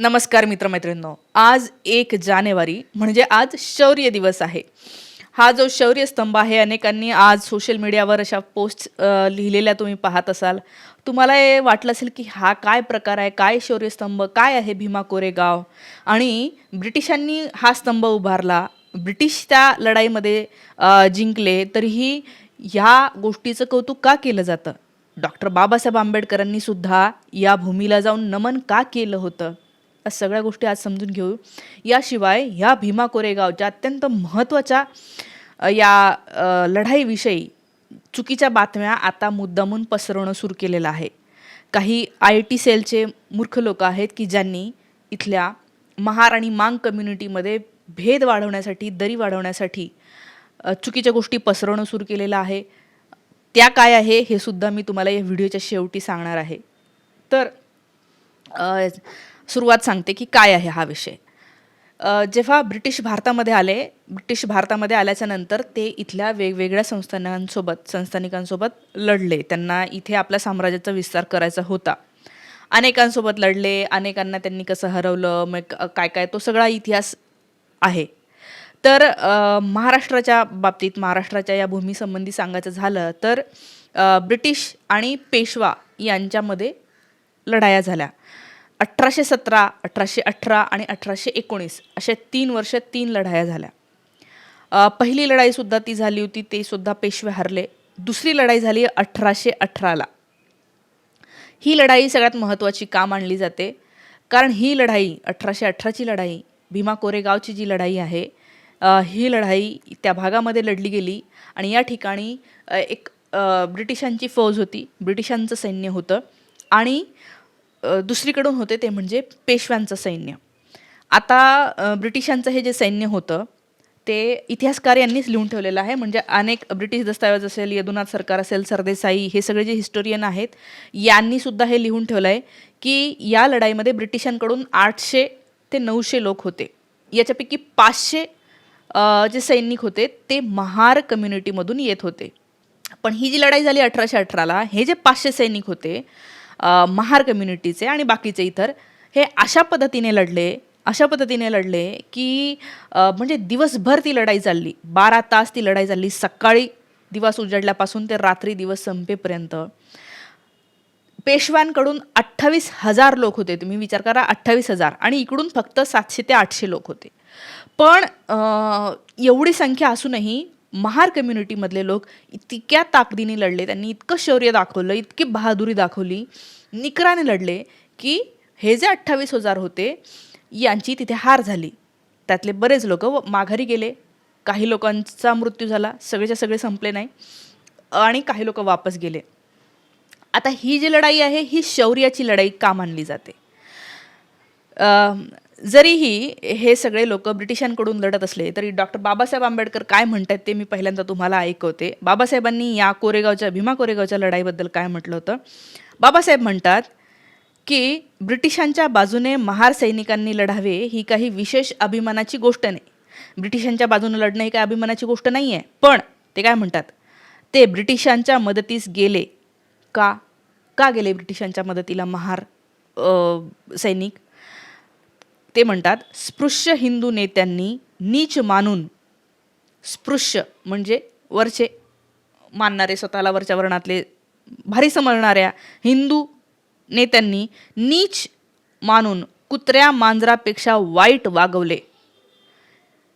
नमस्कार मित्रमैत्रिणींनो. आज एक जानेवारी म्हणजे आज शौर्य दिवस आहे. हा जो शौर्य स्तंभ आहे अनेकांनी आज सोशल मीडियावर अशा पोस्ट लिहिलेल्या तुम्ही पाहत असाल. तुम्हाला हे वाटलं असेल की हा काय प्रकार आहे काय शौर्यस्तंभ काय आहे भीमा कोरेगाव? आणि ब्रिटिशांनी हा स्तंभ उभारला. ब्रिटिश त्या लढाईमध्ये जिंकले तरीही ह्या गोष्टीचं कौतुक का केलं जातं? डॉक्टर बाबासाहेब आंबेडकरांनी सुद्धा या भूमीला जाऊन नमन का केलं होतं? या सगळ्या गोष्टी आज समजून घेऊ. याशिवाय ह्या भीमा कोरेगावच्या अत्यंत महत्त्वाच्या या लढाईविषयी चुकीच्या बातम्या आता मुद्दामून पसरवणं सुरू केलेलं आहे. काही आय टी सेलचे मूर्ख लोक आहेत की ज्यांनी इथल्या महार आणि मांग कम्युनिटीमध्ये भेद वाढवण्यासाठी दरी वाढवण्यासाठी चुकीच्या गोष्टी पसरवणं सुरू केलेलं आहे. त्या काय आहे हे सुद्धा मी तुम्हाला या व्हिडिओच्या शेवटी सांगणार आहे. तर सुरुवात सांगते की काय आहे हा विषय. जेव्हा ब्रिटिश भारतामध्ये आले ब्रिटिश भारतामध्ये आल्याच्यानंतर ते इथल्या वेगवेगळ्या संस्थानांसोबत संस्थानिकांसोबत लढले. त्यांना इथे आपल्या साम्राज्याचा विस्तार करायचा होता. अनेकांसोबत लढले अनेकांना त्यांनी कसं हरवलं मग काय काय तो सगळा इतिहास आहे. तर महाराष्ट्राच्या बाबतीत महाराष्ट्राच्या या भूमीसंबंधी सांगायचं झालं तर ब्रिटिश आणि पेशवा यांच्यामध्ये लढाया झाल्या. अठराशे सतरा अठराशे अठरा आणि अठराशे एकोणीस अशा तीन वर्ष तीन लढाया झाल्या. पहिली लढाईसुद्धा ती झाली होती ते सुद्धा पेशवे हरले. दुसरी लढाई झाली अठराशे अठराला. ही लढाई सगळ्यात महत्त्वाची का मानली जाते. कारण ही लढाई अठराशे अठराची लढाई भीमा कोरेगावची जी लढाई आहे ही लढाई त्या भागामध्ये लढली गेली आणि या ठिकाणी एक ब्रिटिशांची फौज होती. ब्रिटिशांचं सैन्य होतं. आणि दुसरीकडून होते ते म्हणजे पेशव्यांचं सैन्य. आता ब्रिटिशांचं हे जे सैन्य होतं ते इतिहासकार यांनीच लिहून ठेवलेलं आहे. म्हणजे अनेक ब्रिटिश दस्तावेज असेल यदुनाथ सरकार असेल सरदेसाई हे सगळे जे हिस्टोरियन आहेत यांनीसुद्धा हे लिहून ठेवलं आहे की या लढाईमध्ये ब्रिटिशांकडून आठशे ते नऊशे लोक होते. याच्यापैकी पाचशे जे सैनिक होते ते महार कम्युनिटीमधून येत होते. पण ही जी लढाई झाली अठराशे अठराला हे जे पाचशे सैनिक होते महार कम्युनिटीचे आणि बाकीचे इतर हे अशा पद्धतीने लढले अशा पद्धतीने लढले की म्हणजे दिवसभर ती लढाई चालली. बारा तास ती लढाई चालली. सकाळी दिवस उजडल्यापासून ते रात्री दिवस संपेपर्यंत. पेशव्यांकडून अठ्ठावीस हजार लोक होते. तुम्ही विचार करा अठ्ठावीस हजार. आणि इकडून फक्त सातशे ते आठशे लोक होते. पण एवढी संख्या असूनही महार कम्युनिटीमधले लोक इतक्या ताकदीने लढले त्यांनी इतकं शौर्य दाखवलं इतकी बहादुरी दाखवली निकराने लढले की हे जे अठ्ठावीस हजार होते यांची तिथे हार झाली. त्यातले बरेच लोक माघारी गेले. काही लोकांचा मृत्यू झाला सगळेच्या सगळे संपले नाही आणि काही लोक वापस गेले. आता ही जी लढाई आहे ही शौर्याची लढाई का मानली जाते? जरीही हे सगळे लोक ब्रिटिशांकडून लढत असले तरी डॉक्टर बाबासाहेब आंबेडकर काय म्हणतात ते मी पहिल्यांदा तुम्हाला ऐकवते. बाबासाहेबांनी या कोरेगावच्या भीमा कोरेगावच्या लढाईबद्दल काय म्हटलं होतं? बाबासाहेब म्हणतात की ब्रिटिशांच्या बाजूने महार सैनिकांनी लढावे ही काही विशेष अभिमानाची गोष्ट नाही. ब्रिटिशांच्या बाजूने लढणं ही काही अभिमानाची गोष्ट नाही आहे पण ते काय म्हणतात? ते ब्रिटिशांच्या मदतीस गेले. का? का गेले ब्रिटिशांच्या मदतीला महार सैनिक? ते म्हणतात स्पृश्य हिंदू नेत्यांनी नीच मानून स्पृश्य म्हणजे वरचे मानणारे स्वतःला वरच्या वर्णातले भारी समजणाऱ्या हिंदू नेत्यांनी नीच मानून कुत्र्या मांजरापेक्षा वाईट वागवले.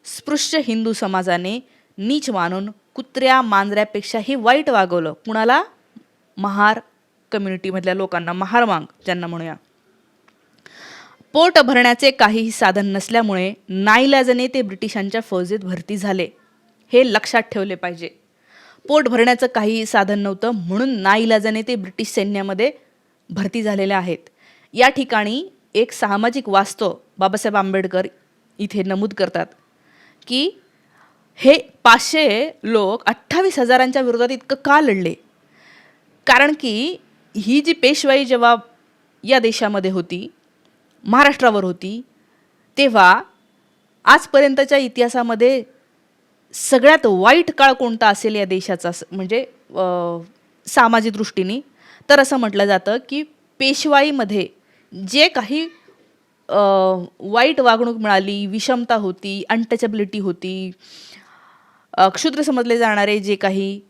स्पृश्य हिंदू समाजाने नीच मानून कुत्र्या मांजऱ्यापेक्षाही वाईट वागवलं. कुणाला? महार कम्युनिटीमधल्या लोकांना. महार मांग ज्यांना म्हणूया. पोट भरण्याचे काहीही साधन नसल्यामुळे नाईलाजाने ते ब्रिटिशांच्या फौजेत भरती झाले. हे लक्षात ठेवले पाहिजे. पोट भरण्याचं काहीही साधन नव्हतं म्हणून नाईलाजाने ते ब्रिटिश सैन्यामध्ये भरती झालेले आहेत. या ठिकाणी एक सामाजिक वास्तव बाबासाहेब आंबेडकर इथे नमूद करतात की हे पाचशे लोक अठ्ठावीस हजारांच्या विरोधात इतकं का लढले? कारण की ही जी पेशवाई जेव्हा या देशामध्ये होती महाराष्ट्रावर होती तेव्हा आजपर्यंतच्या इतिहासामध्ये सगळ्यात वाईट काळ कोणता असेल या देशाचा म्हणजे सामाजिक दृष्टीने? तर असं म्हटलं जातं की पेशवाईमध्ये जे काही वाईट वागणूक मिळाली विषमता होती अनटचेबिलिटी होती क्षुद्र समजले जाणारे जे काही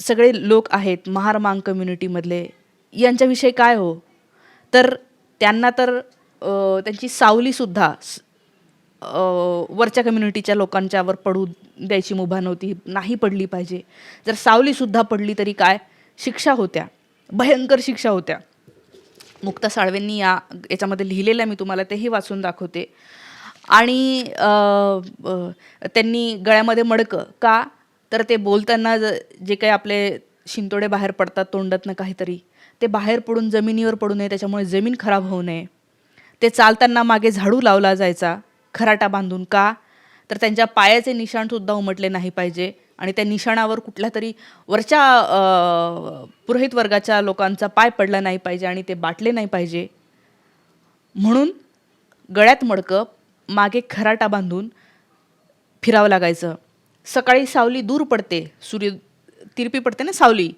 सगळे लोक आहेत महारमांग कम्युनिटीमधले यांच्याविषयी काय हो? तर त्यांना तर त्यांची सावलीसुद्धा वरच्या कम्युनिटीच्या लोकांच्यावर पडू द्यायची मुभा नव्हती नाही पडली पाहिजे. जर सावलीसुद्धा पडली तरी काय? शिक्षा होत्या. भयंकर शिक्षा होत्या. मुक्ता साळवेंनी या याच्यामध्ये लिहिलेलं मी तुम्हाला तेही वाचून दाखवते. आणि त्यांनी गळ्यामध्ये मडकं का? तर ते बोलताना जे काही आपले शिंतोडे बाहेर पडतात तोंडातनं काहीतरी ते बाहेर पडून जमिनीवर पडू नये त्याच्यामुळे जमीन खराब होऊ नये. ते चालताना मागे झाडू लावला जायचा खराटा बांधून का? तर त्यांच्या पायाचे निशाणसुद्धा उमटले नाही पाहिजे. आणि त्या निशाणावर कुठल्या तरी वरच्या पुरोहित वर्गाच्या लोकांचा पाय पडला नाही पाहिजे आणि ते बाटले नाही पाहिजे. म्हणून गळ्यात मडकं मागे खराटा बांधून फिरावं लागायचं. सकाळी सावली दूर पडते सूर्य तिरपी पडते ना सावली?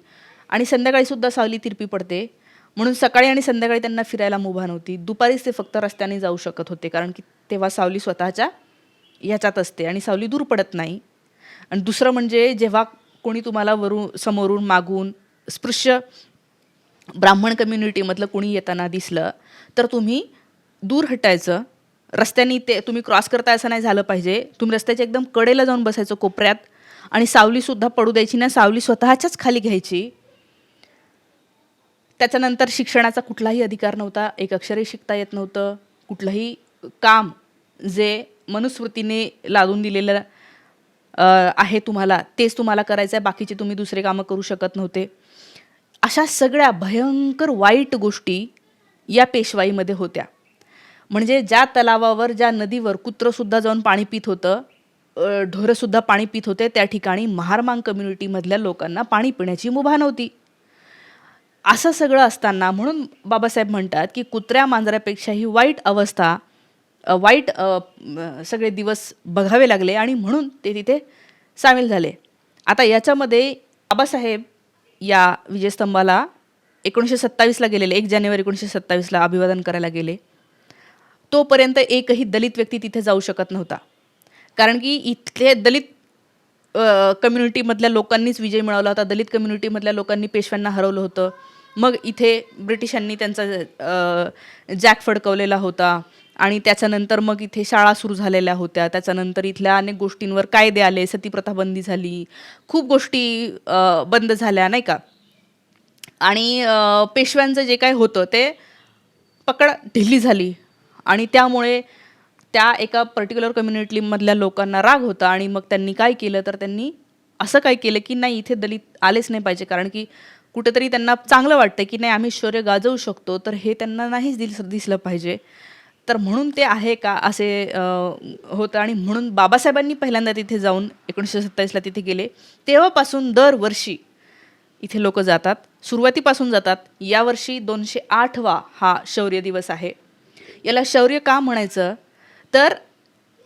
आणि संध्याकाळीसुद्धा सावली तिरपी पडते. म्हणून सकाळी आणि संध्याकाळी त्यांना फिरायला मुभा नव्हती. दुपारीच ते फक्त रस्त्याने जाऊ शकत होते कारण की तेव्हा सावली स्वतःच्या ह्याच्यात असते आणि सावली दूर पडत नाही. आणि दुसरं म्हणजे जेव्हा कोणी तुम्हाला वरून समोरून मागून स्पृश्य ब्राह्मण कम्युनिटीमधलं कोणी येताना दिसलं तर तुम्ही दूर हटायचं. रस्त्याने ते तुम्ही क्रॉस करता असं नाही झालं पाहिजे. तुम्ही रस्त्याच्या एकदम कडेला जाऊन बसायचं कोपऱ्यात. आणि सावलीसुद्धा पडू द्यायची ना सावली स्वतःच्याच खाली घ्यायची. त्याच्यानंतर शिक्षणाचा कुठलाही अधिकार नव्हता एक अक्षरही शिकता येत नव्हतं कुठलंही काम जे मनुस्मृतीने लादून दिलेलं आहे तुम्हाला तेच तुम्हाला करायचं आहे बाकीचे तुम्ही दुसरे कामं करू शकत नव्हते. अशा सगळ्या भयंकर वाईट गोष्टी या पेशवाईमध्ये होत्या. म्हणजे ज्या तलावावर ज्या नदीवर कुत्रंसुद्धा जाऊन पाणी पित होतं ढोरंसुद्धा पाणी पित होते त्या ठिकाणी महारमांग कम्युनिटीमधल्या लोकांना पाणी पिण्याची मुभा नव्हती. असं सगळं असताना म्हणून बाबासाहेब म्हणतात की कुत्र्या मांजरापेक्षाही वाईट अवस्था वाईट सगळे दिवस बघावे लागले आणि म्हणून ते तिथे सामील झाले. आता याच्यामध्ये बाबासाहेब या विजयस्तंभाला एकोणीसशे सत्तावीसला गेलेले एक जानेवारी एकोणीसशे सत्तावीसला अभिवादन करायला गेले. तोपर्यंत एकही दलित व्यक्ती तिथे जाऊ शकत नव्हता. कारण की इथले दलित कम्युनिटीमधल्या लोकांनीच विजय मिळवला होता. दलित कम्युनिटीमधल्या लोकांनी पेशव्यांना हरवलं होतं. मग इथे ब्रिटिशांनी त्यांचा जॅक फडकवलेला होता आणि त्याच्यानंतर मग इथे शाळा सुरू झालेल्या होत्या. त्याच्यानंतर इथल्या अनेक गोष्टींवर कायदे आले सतीप्रथा बंदी झाली खूप गोष्टी बंद झाल्या नाही का? आणि पेशव्यांचं जे काय होतं ते पकड ढिली झाली. आणि त्यामुळे त्या एका पर्टिक्युलर कम्युनिटीमधल्या लोकांना राग होता आणि मग त्यांनी काय केलं? तर त्यांनी असं काय केलं की नाही इथे दलित आलेच नाही पाहिजे. कारण की कुठेतरी त्यांना चांगलं वाटतं की नाही आम्ही शौर्य गाजवू शकतो तर हे त्यांना नाहीच दिस दिसलं पाहिजे. तर म्हणून ते आहे का असे होतं आणि म्हणून बाबासाहेबांनी पहिल्यांदा तिथे जाऊन एकोणीसशे सत्तावीसला तिथे गेले. तेव्हापासून दरवर्षी इथे लोक जातात सुरुवातीपासून जातात. यावर्षी दोनशे आठवा हा शौर्य दिवस आहे. याला शौर्य का म्हणायचं? तर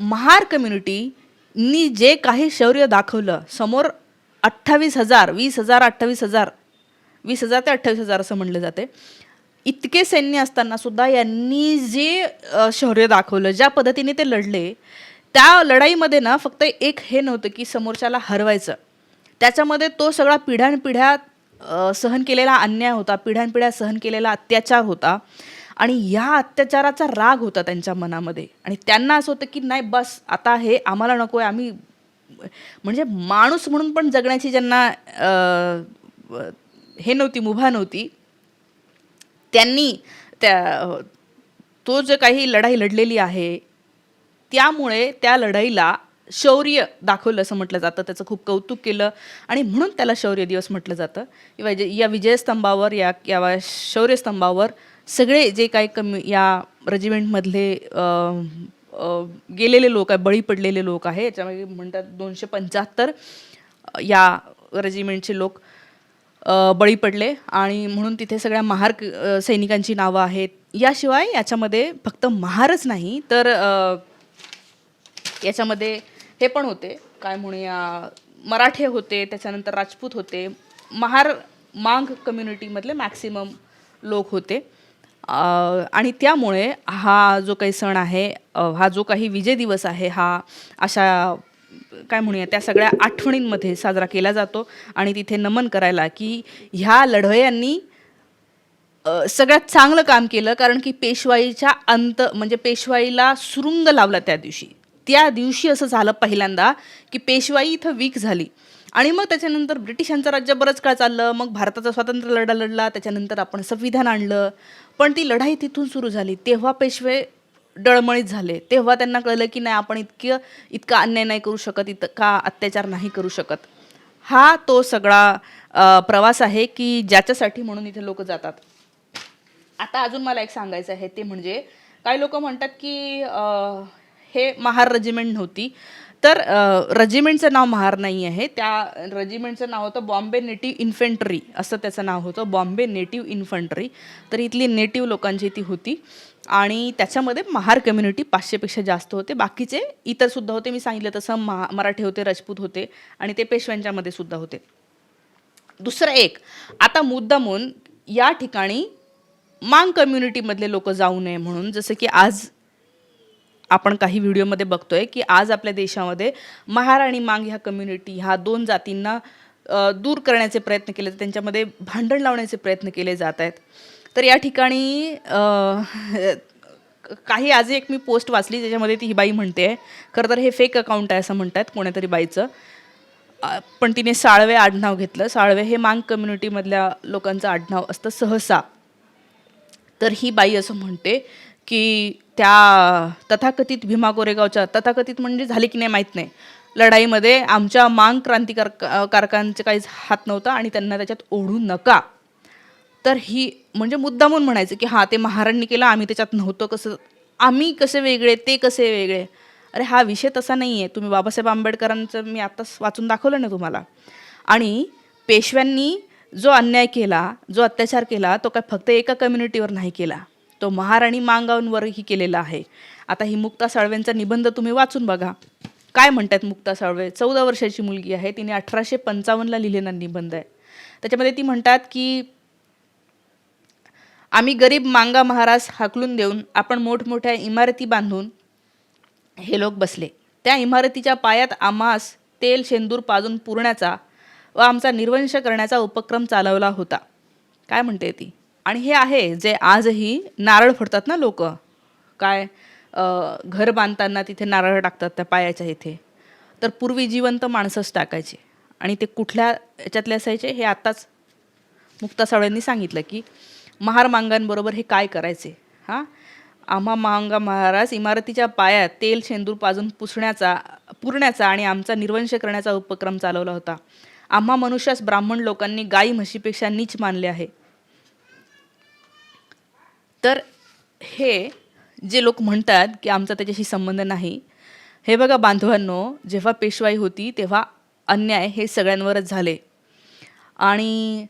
महार कम्युनिटीनी जे काही शौर्य दाखवलं समोर अठ्ठावीस हजार वीस हजार अठ्ठावीस हजार वीस हजार ते अठ्ठावीस हजार असं म्हणलं जाते. इतके सैन्य असताना सुद्धा यांनी जे शौर्य दाखवलं ज्या पद्धतीने ते लढले त्या लढाईमध्ये ना फक्त एक हे नव्हतं की समोरच्याला हरवायचं. त्याच्यामध्ये तो सगळा पिढ्यानपिढ्या सहन केलेला अन्याय होता पिढ्यानपिढ्या सहन केलेला अत्याचार होता आणि या अत्याचाराचा राग होता त्यांच्या मनामध्ये. आणि त्यांना असं होतं की नाही बस आता हे आम्हाला नको आहे आम्ही म्हणजे माणूस म्हणून पण जगण्याची ज्यांना हे नव्हती मुभा नव्हती. त्यांनी त्या तो जे काही लढाई लढलेली आहे त्यामुळे त्या लढाईला शौर्य दाखवलं असं म्हटलं जातं. त्याचं खूप कौतुक केलं आणि म्हणून त्याला शौर्य दिवस म्हटलं जातं. या या विजयस्तंभावर या या शौर्यस्तंभावर सगळे जे काही कमी या रेजिमेंटमधले गेलेले लोक आहे बळी पडलेले लोक आहे याच्यामध्ये म्हणतात दोनशे पंच्याहत्तर या रेजिमेंटचे लोक बळी पडले आणि म्हणून तिथे सगळ्या महार सैनिकांची नावं आहेत. याशिवाय याच्यामध्ये फक्त महारच नाही तर याच्यामध्ये हे पण होते. काय म्हणूया मराठे होते त्याच्यानंतर राजपूत होते. महार मांग कम्युनिटीमधले मॅक्सिमम लोक होते. आणि त्यामुळे हा जो काही सण आहे हा जो काही विजय दिवस आहे हा अशा काय म्हणूया त्या सगळ्या आठवणींमध्ये साजरा केला जातो आणि तिथे नमन करायला की ह्या लढवयांनी सगळ्यात चांगलं काम केलं कारण की पेशवाईच्या अंत म्हणजे पेशवाईला सुरुंग लावला त्या दिवशी. त्या दिवशी असं झालं पहिल्यांदा की पेशवाई इथं वीक झाली. आणि मग त्याच्यानंतर ब्रिटिशांचं राज्य बरंच काळ चाललं मग भारताचा स्वातंत्र्य लढा लढला त्याच्यानंतर आपण संविधान आणलं. पण ती लढाई तिथून सुरू झाली. तेव्हा पेशवे डळमळीत झाले. तेव्हा त्यांना कळलं की नाही आपण इतकं इतका अन्याय नाही करू शकत इतका अत्याचार नाही करू शकत. हा तो सगळा प्रवास आहे की ज्याच्यासाठी म्हणून इथे लोक जातात. आता अजून मला एक सांगायचं आहे ते म्हणजे काही लोक म्हणतात की हे महार रेजिमेंट नव्हती. तर रेजिमेंटचं नाव महार नाही आहे. त्या रेजिमेंटचं नाव होतं बॉम्बे नेटिव्ह इन्फंट्री असं त्याचं नाव होतं बॉम्बे नेटिव्ह इन्फंट्री. तर इथली नेटिव्ह लोकांची ती होती. आणि त्याच्यामध्ये महार कम्युनिटी पाचशेपेक्षा जास्त होते. बाकीचे इतर सुद्धा होते. मी सांगितलं तसं महा मराठी होते राजपूत होते आणि ते पेशव्यांच्यामध्ये सुद्धा होते. दुसरं एक आता मुद्दामून या ठिकाणी मांग कम्युनिटीमधले लोक जाऊ नये म्हणून जसं की आज आपण काही व्हिडिओमध्ये बघतोय की आज आपल्या देशामध्ये महार आणि मांग ह्या कम्युनिटी ह्या दोन जातींना दूर करण्याचे प्रयत्न केले जातात, त्यांच्यामध्ये भांडण लावण्याचे प्रयत्न केले जात आहेत. तर या ठिकाणी काही आज एक मी पोस्ट वाचली ज्याच्यामध्ये ती ही बाई म्हणते खरं तर हे फेक अकाउंट आहे असं म्हणतात कोणीतरी बाईचं. पण तिने साळवे आडनाव घेतलं. साळवे हे मांग कम्युनिटीमधल्या लोकांचं आडनाव असतं सहसा. तर ही बाई असं म्हणते की त्या तथाकथित भीमा कोरेगावच्या तथाकथित म्हणजे झाले की नाही माहीत नाही. लढाईमध्ये आमच्या मांग क्रांतिकार कारकांचे काहीच हात नव्हता आणि त्यांना त्याच्यात ओढू नका. तर ही म्हणजे मुद्दामून म्हणायचं की हां ते महाराणी केलं आम्ही त्याच्यात नव्हतो कसं आम्ही कसे वेगळे ते कसे वेगळे? अरे हा विषय तसा नाही आहे तुम्ही बाबासाहेब आंबेडकरांचं मी आत्ताच वाचून दाखवलं ना तुम्हाला. आणि पेशव्यांनी जो अन्याय केला जो अत्याचार केला तो काय फक्त एका कम्युनिटीवर नाही केला. तो महाराणी मांगांवरही केलेला आहे. आता ही मुक्ता साळवेंचा निबंध तुम्ही वाचून बघा. काय म्हणतात मुक्ता साळवे? चौदा वर्षाची मुलगी आहे तिने अठराशे पंचावन्नला लिहिलेला निबंध आहे. त्याच्यामध्ये ती म्हणतात की आम्ही गरीब मांगा महाराज हाकलून देऊन आपण मोठमोठ्या इमारती बांधून हे लोक बसले. त्या इमारतीच्या पायात आम्हास तेल शेंदूर पाजून पुरण्याचा व आमचा निर्वंश करण्याचा उपक्रम चालवला होता. काय म्हणते ती? आणि हे आहे जे आजही नारळ फोडतात ना लोक? काय घर बांधताना तिथे नारळ टाकतात त्या पायाच्या इथे. तर पूर्वी जिवंत माणसंच टाकायचे. आणि ते कुठल्या याच्यातले असायचे? हे आत्ताच मुक्ता सावळ्यांनी सांगितलं की महारमांगांबरोबर हे काय करायचे? हां? आम्हा मांगा महाराज इमारतीच्या पायात तेल शेंदूर पाजून पुसण्याचा पुरण्याचा आणि आमचा निर्वंश करण्याचा उपक्रम चालवला होता. आम्हा मनुष्यास ब्राह्मण लोकांनी गाई म्हशीपेक्षा नीच मानले आहे. तर हे जे लोक म्हणतात की आमचा त्याच्याशी संबंध नाही हे बघा बांधवांनो जेव्हा पेशवाई होती तेव्हा अन्याय हे सगळ्यांवरच झाले. आणि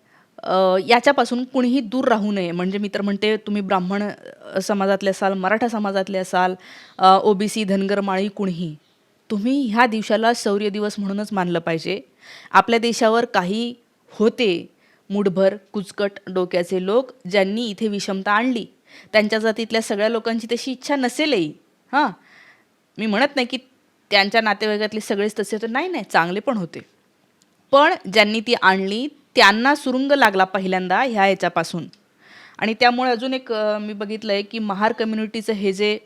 याच्यापासून कुणीही दूर राहू नये. म्हणजे मी तर म्हणते तुम्ही ब्राह्मण समाजातले असाल मराठा समाजातले असाल ओ बी सी धनगर माळी कुणीही तुम्ही ह्या दिवसाला शौर्य दिवस म्हणूनच मानलं पाहिजे. आपल्या देशावर काही होते मुठभर कुचकट डोक्याचे लोक ज्यांनी इथे विषमता आणली. त्यांच्या जातीतल्या सगळ्या लोकांची तशी इच्छा नसेलही. हां. मी म्हणत नाही की त्यांच्या नातेवाईकातले सगळेच तसे होते नाही नाही चांगले पण होते. पण ज्यांनी ती आणली त्यांना सुरुंग लागला पहिल्यांदा ह्या याच्यापासून. आणि त्यामुळे अजून एक मी बघितलं आहे की महार कम्युनिटीचं हे जे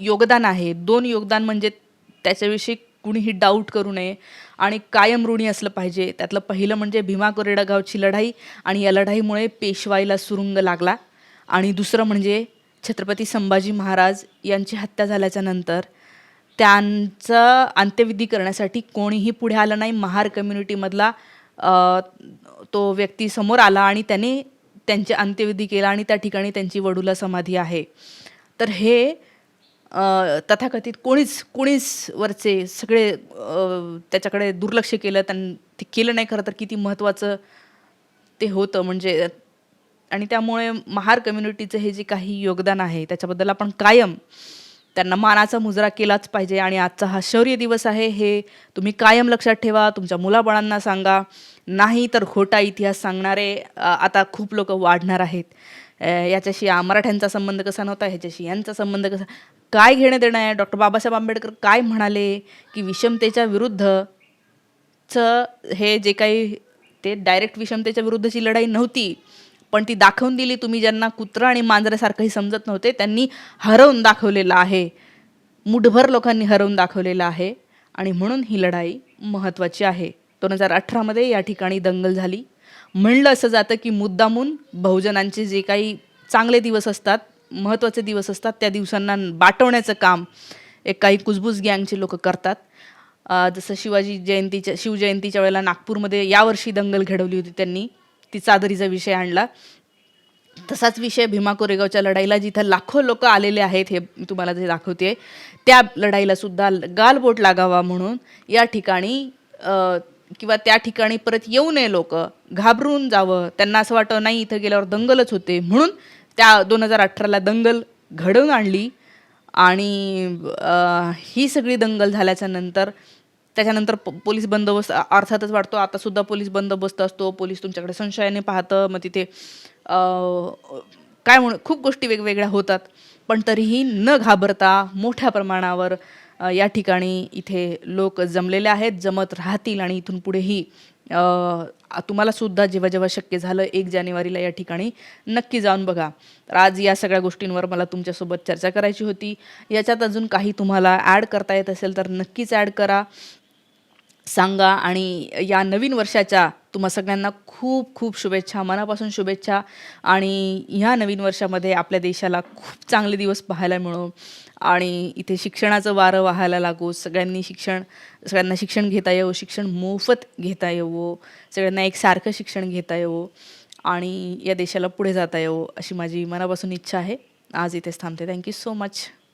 योगदान आहे दोन योगदान म्हणजे त्याच्याविषयी कुणीही डाऊट करू नये आणि कायम ऋणी असलं पाहिजे. त्यातलं पहिलं म्हणजे भीमा कोरेडा गावची लढाई आणि या लढाईमुळे पेशवाईला सुरुंग लागला. आणि दुसरं म्हणजे छत्रपती संभाजी महाराज यांची हत्या झाल्याच्यानंतर त्यांचं अंत्यविधी करण्यासाठी कोणीही पुढे आलं नाही. महार कम्युनिटीमधला तो व्यक्ती समोर आला आणि त्याने त्यांचे अंत्यविधी केला आणि त्या ठिकाणी त्यांची वडूला समाधी आहे. तर हे तथाकथित कोणीच कोणीच वरचे सगळे त्याच्याकडे दुर्लक्ष केलं त्यां ते केलं नाही खरं तर किती महत्त्वाचं ते होतं. म्हणजे आणि त्यामुळे महार कम्युनिटीचं हे जे काही योगदान आहे त्याच्याबद्दल आपण कायम त्यांना मानाचा मुजरा केलाच पाहिजे आणि आजचा हा शौर्य दिवस आहे हे तुम्ही कायम लक्षात ठेवा तुमच्या मुलाबाळांना सांगा. नाही तर खोटा इतिहास सांगणारे आता खूप लोक वाढणार आहेत. याच्याशी मराठ्यांचा संबंध कसा नव्हता ह्याच्याशी यांचा संबंध कसा? काय घेणं देणं आहे? डॉक्टर बाबासाहेब आंबेडकर काय म्हणाले की विषमतेच्या विरुद्धचं हे जे काही ते डायरेक्ट विषमतेच्या विरुद्धची लढाई नव्हती. पण ती दाखवून दिली तुम्ही ज्यांना कुत्रं आणि मांजऱ्यासारखंही समजत नव्हते त्यांनी हरवून दाखवलेलं आहे. मुठभर लोकांनी हरवून दाखवलेलं आहे आणि म्हणून ही लढाई महत्त्वाची आहे. दोन हजार अठरामध्ये या ठिकाणी दंगल झाली. म्हणलं असं जातं की मुद्दामून बहुजनांचे जे काही चांगले दिवस असतात महत्त्वाचे दिवस असतात त्या दिवसांना बाटवण्याचं काम एक काही कुजबूज गँगचे लोक करतात. जसं शिवाजी जयंतीच्या शिवजयंतीच्या वेळेला नागपूरमध्ये यावर्षी दंगल घडवली होती त्यांनी. ती चादरीचा विषय आणला. तसाच विषय भीमा कोरेगावच्या लढाईला जिथं लाखो लोक आलेले आहेत हे मी तुम्हाला जे दाखवते त्या लढाईला सुद्धा गालबोट लागावा म्हणून या ठिकाणी किंवा त्या ठिकाणी परत येऊ नये लोक घाबरून जावं. त्यांना असं वाटतं नाही इथं गेल्यावर दंगलच होते म्हणून त्या दोन हजार अठराला दंगल घडवून आणली. आणि ही सगळी दंगल झाल्याच्यानंतर त्याच्यानंतर प- पोलीस बंदोबस्त अर्थातच वाढतो. आता सुद्धा पोलीस बंदोबस्त असतो. पोलीस तुमच्याकडे संशयाने पाहतं. मग तिथे काय म्हणू खूप गोष्टी वेगवेगळ्या होतात. पण तरीही न घाबरता मोठ्या प्रमाणावर या ठिकाणी इथे लोक जमलेले आहेत जमत राहतील आणि इथून पुढेही तुम्हाला सुद्धा जेव्हा जेव्हा शक्य झालं एक जानेवारीला या ठिकाणी नक्की जाऊन बघा. तर आज या सगळ्या गोष्टींवर मला तुमच्यासोबत चर्चा करायची होती. याच्यात अजून काही तुम्हाला ॲड करता येत असेल तर नक्कीच ॲड करा. सांगा आणि या नवीन वर्षाच्या तुम्हा सगळ्यांना खूप खूप शुभेच्छा मनापासून शुभेच्छा आणि ह्या नवीन वर्षामध्ये आपल्या देशाला खूप चांगले दिवस पाहायला मिळो आणि इथे शिक्षणाचं वारं वाहायला लागो. सगळ्यांनी शिक्षण सगळ्यांना शिक्षण घेता येवो शिक्षण मोफत घेता येवो सगळ्यांना एकसारखं शिक्षण घेता येवो आणि या देशाला पुढे जाता येवो अशी माझी मनापासून इच्छा आहे. आज इथेच थांबते. Thank you so much